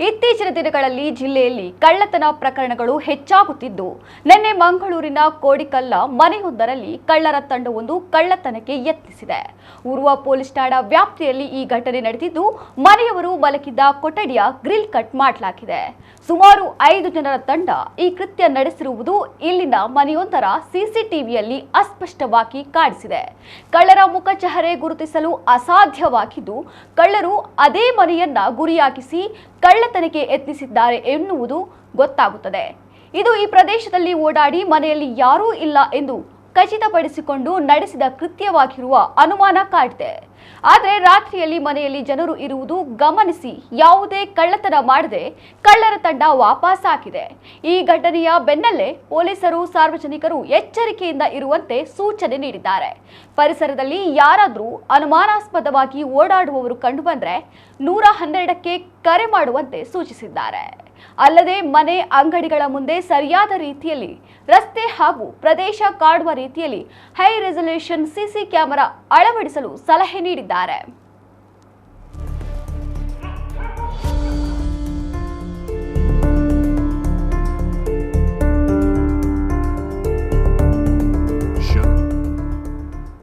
ಇತ್ತೀಚಿನ ದಿನಗಳಲ್ಲಿ ಜಿಲ್ಲೆಯಲ್ಲಿ ಕಳ್ಳತನ ಪ್ರಕರಣಗಳು ಹೆಚ್ಚಾಗುತ್ತಿದ್ದು, ನಿನ್ನೆ ಮಂಗಳೂರಿನ ಕೋಡಿಕಲ್ಲ ಮನೆಯೊಂದರಲ್ಲಿ ಕಳ್ಳರ ತಂಡವೊಂದು ಕಳ್ಳತನಕ್ಕೆ ಯತ್ನಿಸಿದೆ. ಉರ್ವ ಪೊಲೀಸ್ ಠಾಣಾ ವ್ಯಾಪ್ತಿಯಲ್ಲಿ ಈ ಘಟನೆ ನಡೆದಿದ್ದು, ಮನೆಯವರು ಮಲಗಿದ್ದ ಕೊಠಡಿಯ ಗ್ರಿಲ್ ಕಟ್ ಮಾಡಲಾಗಿದೆ. ಸುಮಾರು ಐದು ಜನರ ತಂಡ ಈ ಕೃತ್ಯ ನಡೆಸಿರುವುದು ಇಲ್ಲಿನ ಮನೆಯೊಂದರ ಸಿಸಿಟಿವಿಯಲ್ಲಿ ಅಸ್ಪಷ್ಟವಾಗಿ ಕಾಣಿಸಿದೆ. ಕಳ್ಳರ ಮುಖಚಹರೆ ಗುರುತಿಸಲು ಅಸಾಧ್ಯವಾಗಿದ್ದು, ಕಳ್ಳರು ಅದೇ ಮನೆಯನ್ನ ಗುರಿಯಾಗಿಸಿ ಕಳ್ಳತನಕ್ಕೆ ಯತ್ನಿಸಿದ್ದಾರೆ ಎನ್ನುವುದು ಗೊತ್ತಾಗುತ್ತದೆ. ಇದು ಈ ಪ್ರದೇಶದಲ್ಲಿ ಓಡಾಡಿ ಮನೆಯಲ್ಲಿ ಯಾರೂ ಇಲ್ಲ ಎಂದು ಖಚಿತಪಡಿಸಿಕೊಂಡು ನಡೆಸಿದ ಕೃತ್ಯವಾಗಿರುವ ಅನುಮಾನ ಕಾಡಿದೆ. ಆದರೆ ರಾತ್ರಿಯಲ್ಲಿ ಮನೆಯಲ್ಲಿ ಜನರು ಇರುವುದು ಗಮನಿಸಿ ಯಾವುದೇ ಕಳ್ಳತನ ಮಾಡದೆ ಕಳ್ಳರ ತಂಡ ವಾಪಸ್ ಹಾಕಿದೆ. ಈ ಘಟನೆಯ ಬೆನ್ನಲ್ಲೇ ಪೊಲೀಸರು ಸಾರ್ವಜನಿಕರು ಎಚ್ಚರಿಕೆಯಿಂದ ಇರುವಂತೆ ಸೂಚನೆ ನೀಡಿದ್ದಾರೆ. ಪರಿಸರದಲ್ಲಿ ಯಾರಾದರೂ ಅನುಮಾನಾಸ್ಪದವಾಗಿ ಓಡಾಡುವವರು ಕಂಡುಬಂದರೆ ನೂರ ಹನ್ನೆರಡಕ್ಕೆ ಕರೆ ಮಾಡುವಂತೆ ಸೂಚಿಸಿದ್ದಾರೆ. ಅಲ್ಲದೆ ಮನೆ ಅಂಗಡಿಗಳ ಮುಂದೆ ಸರಿಯಾದ ರೀತಿಯಲ್ಲಿ, ರಸ್ತೆ ಹಾಗೂ ಪ್ರದೇಶ ಕಾಡುವ ರೀತಿಯಲ್ಲಿ ಹೈ ರೆಸಲ್ಯೂಷನ್ ಸಿಸಿ ಕ್ಯಾಮೆರಾ ಅಳವಡಿಸಲು ಸಲಹೆ ನೀಡಿದ್ದಾರೆ.